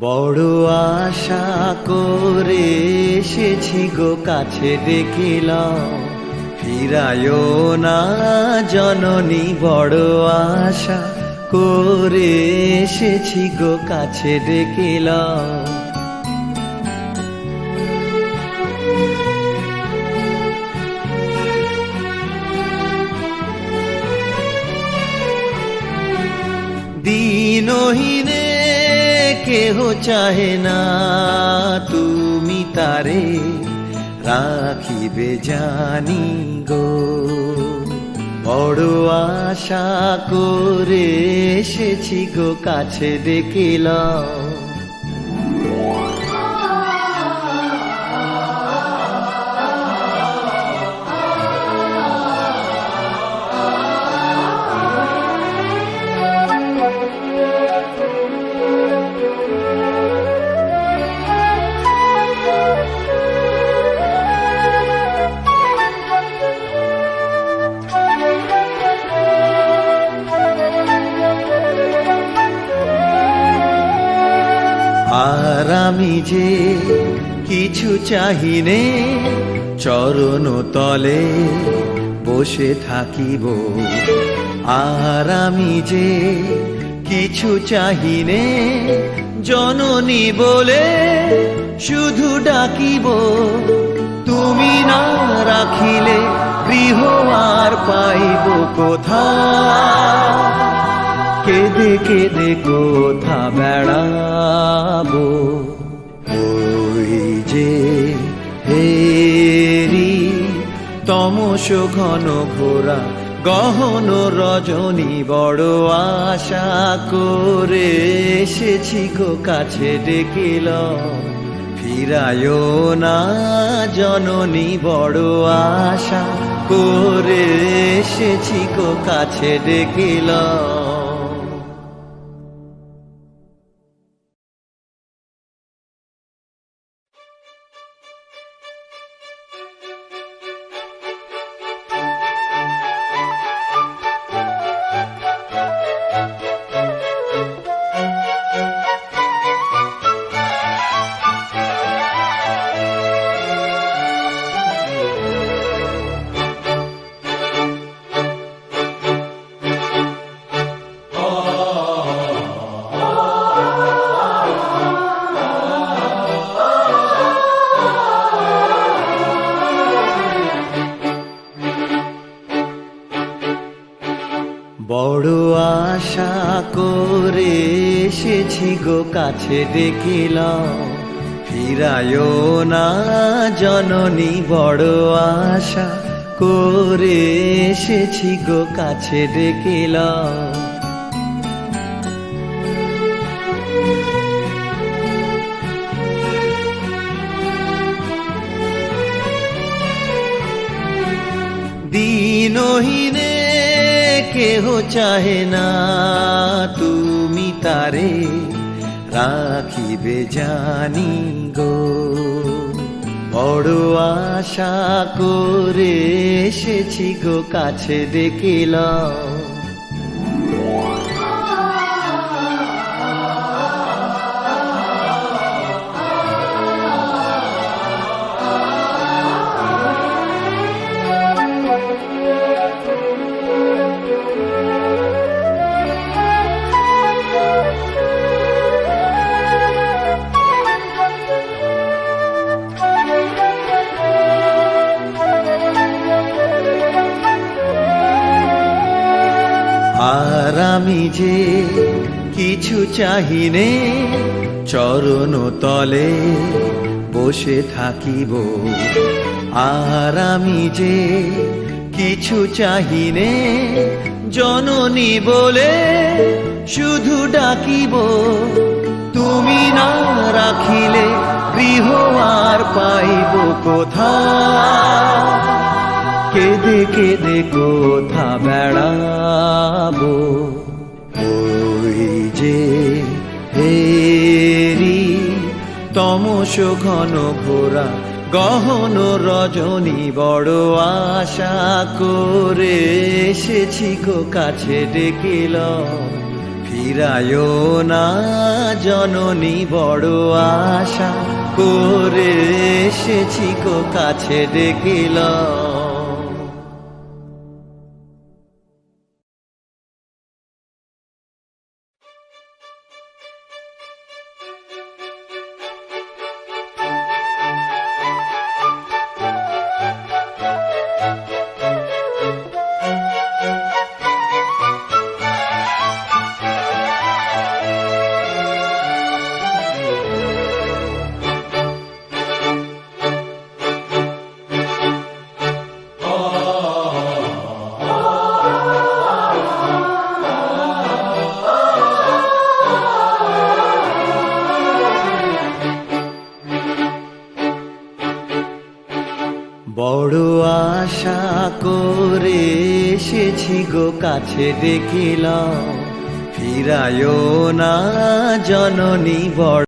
বড় আশা করে এসেছি গো কাছে দেখিল ফিরায়ও না জননী, বড় আশা করে এসেছি গো কাছে দেখিল দিনহীনে কেহ চাহে না। তুমি তারে রাখিবে জানি গো। বড় আশা করে এসেছি গো, কাছে দেখিলাম আর আমি যে কিছু চাহিনে চরণ তলে বসে থাকিব, আর আমি যে কিছু চাহিনে জননী বলে শুধু ডাকিব, তুমি না রাখিলে গৃহ আর পাইব কোথায় কেঁদে কেঁদে কোথা বেড়াবো। ওই যে হেরি তমস ঘন ঘোরা গহন রজনী বড় আশা করে এসেছি গো কাছে ডেকিল ফিরায় না জননী বড় আশা করে এসেছি গো কাছে ডেকিল বড় আশা করে এসেছি গো কাছে ডেকিল ফিরায় না জননী, বড় আশা করে এসেছি গো কাছে ডেকিল দিনহীনে কেহ চাহে না, তুমি তারে রাখিবে জানি গো। বড় আশা করে এসেছি গো, কাছে দেখিলাম আমি যে কিছু চাহিনে চরণ তলে বসে থাকিব, আর আমি যে কিছু চাহিনে জননী বলে শুধু ডাকিব, তুমি না রাখিলে গৃহ আর পাইব কোথায়? কেঁদে কেঁদে কোথা বেড়াবো? তমস ঘন ঘোরা গহন রজনী বড় আশা করে এসেছি গো কাছে ডেকিল ফিরায় না জননী বড় আশা করে এসেছি গো কাছে ডেকিলাম বড় আশা করে এসেছি গো কাছে দেখিল ফিরায়ও না জননী বড়